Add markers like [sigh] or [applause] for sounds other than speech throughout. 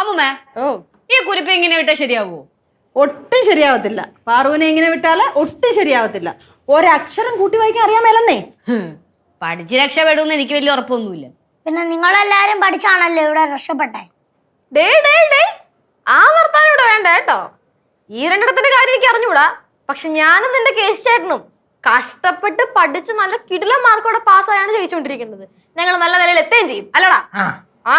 അമ്മുമ്മേ ഓ. ഈ കുരിപ്പ് ഇങ്ങനെ വിട്ടാൽ ശരിയാവോ? ഒട്ടും ശരിയാവത്തില്ല. പാറുവിനെ എങ്ങനെ വിട്ടാൽ ഒട്ടും ശരിയാവത്തില്ല. ഒരക്ഷരം കൂട്ടി വായിക്കാൻ അറിയാൻ മേലെന്നേ. പഠിച്ച് രക്ഷപ്പെടുമെന്ന് എനിക്ക് വലിയ ഉറപ്പൊന്നുമില്ല. പിന്നെ നിങ്ങളെല്ലാരും പഠിച്ചാണല്ലോ ഇവിടെ രക്ഷപ്പെട്ടെ? ഡേ ഡേ ഡേ. ആ വർത്താനം ഇവിടെ വേണ്ട കേട്ടോ. ഈ രണ്ടിടത്തിന്റെ കാര്യം എനിക്ക് അറിഞ്ഞൂടാ പക്ഷെ ഞാനും നിന്റെ കേസ് ചേട്ടനും കഷ്ടപ്പെട്ട് പഠിച്ച് നല്ല കിടില മാർക്കോടെ പാസ്സായാണ് ജയിച്ചുകൊണ്ടിരിക്കുന്നത്. ഞങ്ങൾ നല്ല നിലയിൽ എത്തുകയും ചെയ്യും. അല്ലടാ. ആ. ആ.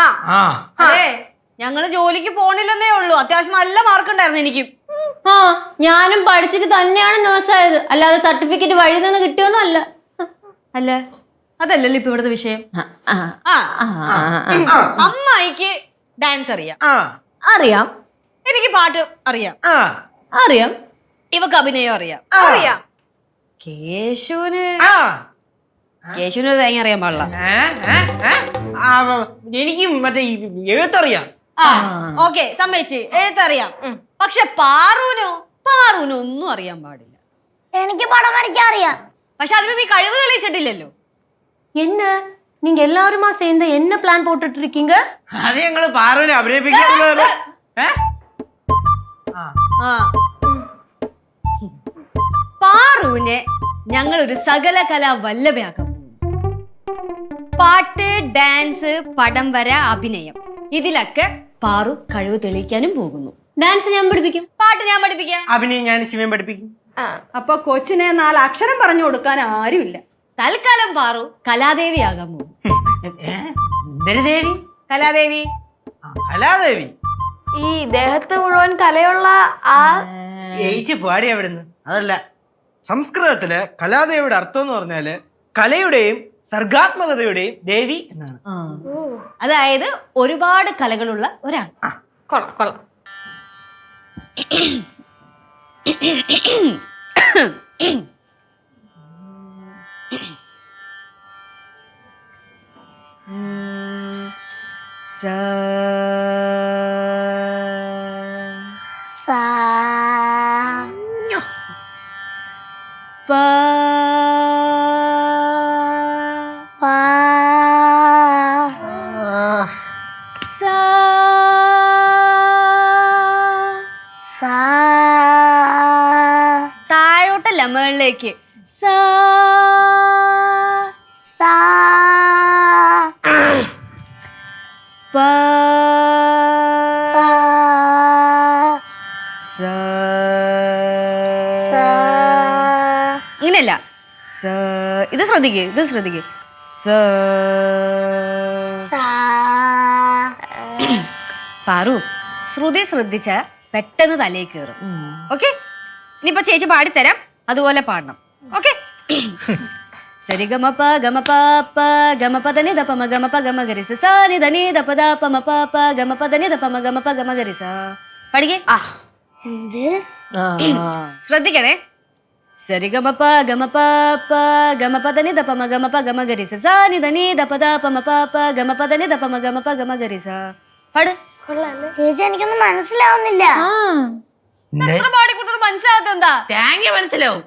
ഞങ്ങൾ ജോലിക്ക് പോണില്ലെന്നേ ഉള്ളൂ. അത്യാവശ്യം നല്ല മാർക്ക് ഉണ്ടായിരുന്നു എനിക്ക്. ആ ഞാനും പഠിച്ചിട്ട് തന്നെയാണ് നേഴ്സായത് അല്ലാതെ സർട്ടിഫിക്കറ്റ് വഴി നിന്ന് കിട്ടിയൊന്നും അല്ല അല്ല അതല്ലല്ലോ ഇപ്പൊ ഇവിടുത്തെ വിഷയം. ആ. അമ്മായിക്ക് ഡാൻസ് അറിയാം. ആ. അറിയാം. എനിക്ക് പാട്ട് അറിയാം. ആ. അറിയാം. ഇവക്ക് അഭിനയം അറിയാം. അറിയാം. കേശുവിന് ആ. കേശുവിന് തേങ്ങ അറിയാൻ പാടില്ല. എനിക്കും മറ്റേ എഴുത്തറിയാം. ആ ഓക്കെ സമ്മതിച്ച് എഴുത്തറിയാം പക്ഷെ പാറൂനോ പാറൂനോ ഒന്നും അറിയാൻ പാടില്ല എനിക്ക് പടം വരയ്ക്കാൻ അറിയാം പക്ഷെ അതിൽ നീ കഴിവ് തെളിയിച്ചിട്ടില്ലല്ലോ என்ன நீங்க எல்லாருமா சேர்ந்து என்ன பிளான் போட்டுட்டு இருக்கீங்க അത് ഞങ്ങള് പാറുവിനെ അഭിനയിപ്പിക്കുന്നത് ഏ? ആ ആ പാറുവിനെ ഞങ്ങൾ ഒരു സകല കലാ വല്ലഭയാക്കാൻ പോകുന്നു പാട്ട് ഡാൻസ് പടം വര അഭിനയം ഇതിലൊക്കെ പാറു കഴിവ് തെളിയിക്കാനും പോകുന്നു. ഡാൻസ് ഞാൻ പഠിപ്പിക്കും. പാട്ട് ഞാൻ പഠിപ്പിക്കാം. അഭിനയം ഞാൻ ശിവൻ പഠിപ്പിക്കും. അപ്പൊ കൊച്ചിനെ നാല് അക്ഷരം പറഞ്ഞു കൊടുക്കാൻ ആരുമില്ല. തൽക്കാലം പാറു കലാദേവിയാകാൻ പോകും ദേവി? കലാദേവി. ആ, കലാദേവി. ഈ ദേഹത്ത് മുഴുവൻ കലയുള്ള ആ ജയിച്ച് പാടി അവിടുന്ന്. അതല്ല സംസ്കൃതത്തിലെ കലാദേവിയുടെ അർത്ഥം എന്ന് പറഞ്ഞാൽ കലയുടെയും സർഗാത്മകതയുടെയും ദേവി എന്നാണ്. അതായത് ഒരുപാട് കലകളുള്ള ഒരാൾ. കൊള്ളാം കൊള്ളാം. സാ പാ മുകളിലേക്ക് സാ സാ. പാ ഇങ്ങനെയല്ല. സ ഇത് ശ്രദ്ധിക്കേ ഇത് ശ്രദ്ധിക്കേ. സ സാ. പാറു ശ്രുതി ശ്രദ്ധിച്ച പെട്ടെന്ന് തലയിൽ കയറും ഓക്കെ? ഇനിയിപ്പോ ചേച്ചി പാടിത്തരാം. അതുപോലെ പാടണം ഓക്കെ സരിഗമപ ഗമ പ ഗമപ ധനി ദപമ ഗമപ ഗമ ഗരി സ നി ധനി ദപ ദപമ പ പ ധനി ഗമ ഗരിസ പഠിക്കേ ആ ശ്രദ്ധിക്കണേ സരിഗമപ ഗമപ പ ഗമപ ധനി ദപമ ഗമപ ഗമ ഗരി സ നി ധനി ദപ പമ പ പ ധനി ഗമ ഗരിസ പാട് ചേച്ചി എനിക്കൊന്നും മനസ്സിലാവുന്നില്ല എന്താ? തേങ്ങ മനസ്സിലാവും.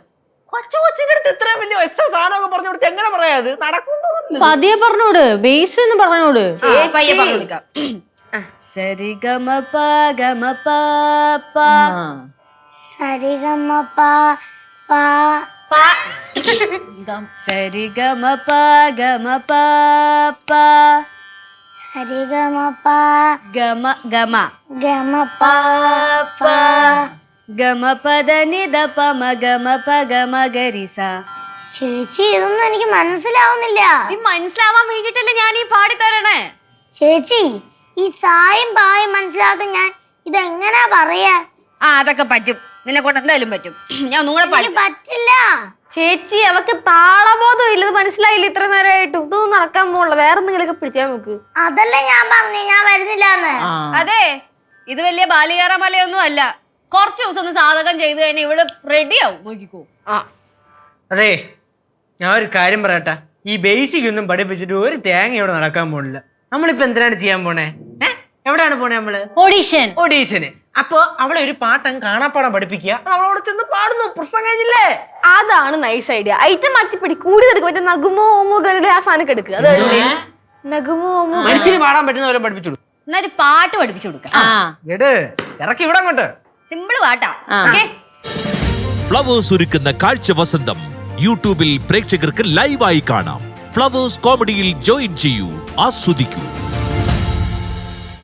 കൊച്ചു കൊച്ചിന്റെ അടുത്ത് ഇത്രയും വലിയ എസ് സാധനമൊക്കെ പറഞ്ഞു കൊടുത്ത് എങ്ങനെ പറയാത് നടക്കുന്നു പതിയെ പറഞ്ഞോട് ബേസ് എന്ന് പറഞ്ഞോട്. പയ്യെ പറഞ്ഞു സരി ഗമ പ ഗമ പ. പ സരിഗമ പ. പ. സരി ഗമ പ ഗമ പ പ സരിഗമ പ. ഗമ ഗമ ഗമ പ പ ഗമ. പദ നിദ പമ ഗമ പ ഗമ ഗരിസ ചേച്ചി ഇതൊന്നും എനിക്ക് മനസ്സിലാവുന്നില്ല. നീ മനസ്സിലാവാൻ വേണ്ടിട്ടല്ലേ ഞാൻ ഈ പാടി തരണേ? ചേച്ചി ഈ സായും പായും മനസ്സിലാവാതെ ഞാൻ ഇതെങ്ങനാ പറയാ? ആ അതൊക്കെ പറ്റും. നിന്നെ കൊണ്ട് എന്തായാലും പറ്റും. [clears throat] ഞാൻ ഒന്നും കൂടെ പാടി പറ്റില്ല. ചേച്ചി അവക്ക് താളബോധം ഇല്ല ഇത് മനസ്സിലായില്ല ഇത്ര നേരമായിട്ടും ഇതൊന്നും നടക്കാൻ പോകണില്ല വേറെ എന്തെങ്കിലുമൊക്കെ പിടിച്ചാൽ നോക്ക്. അതല്ലേ ഞാൻ പറഞ്ഞു ഞാൻ വരുന്നില്ലാന്ന്. അതെ ഇത് വലിയ ബാലികാറ മലയൊന്നും അല്ല. കുറച്ച് ദിവസം ഒന്ന് സാധകം ചെയ്തു കഴിഞ്ഞാൽ ഇവിടെ ആവും. നോക്കിക്കോ. ആ. അതെ ഞാൻ ഒരു കാര്യം പറയട്ടെ. ഈ ബേസിക് ഒന്നും പഠിപ്പിച്ചിട്ട് ഒരു തേങ്ങ ഇവിടെ നടക്കാൻ പോണില്ല. നമ്മളിപ്പോ എന്തിനാണ് ചെയ്യാൻ പോണേ? എവിടെയാണ് പോണേ നമ്മൾ? ഓഡീഷൻ ഓഡീഷന് അപ്പൊ അവളെ ഒരു പാട്ടം കാണാപ്പാടം പഠിപ്പിക്കുക. അവളോട് ചെന്ന് പാടുന്നു. പ്രശ്നം കഴിഞ്ഞില്ലേ? അതാണ് നൈസ് ഐഡിയ ഐറ്റം മാറ്റിപ്പിടി. കൂടി എടുക്കും മറ്റേ നഗുമോ ഓമോ ഗണിലെ ആ സാധനം എടുക്കുക അത് കണ്ടില്ലേ? നഗുമോ ഓമോ മനുഷ്യന് പാടാൻ പറ്റുന്നവരെ പഠിപ്പിച്ചു എന്നൊരു പാട്ട് പഠിപ്പിച്ചു കൊടുക്കാം. എട്. ഇറക്കി ഇവിടെ അങ്ങോട്ട്. സിമ്പിൾ പാട്ടാ. ഫ്ലവേഴ്സ് ഒരുക്കുന്ന കാഴ്ച വസന്തം. യൂട്യൂബിൽ പ്രേക്ഷകർക്ക് ലൈവായി കാണാം. ഫ്ലവേഴ്സ് കോമഡിയിൽ ജോയിൻ ചെയ്യൂ. ആസ്വദിക്കൂ.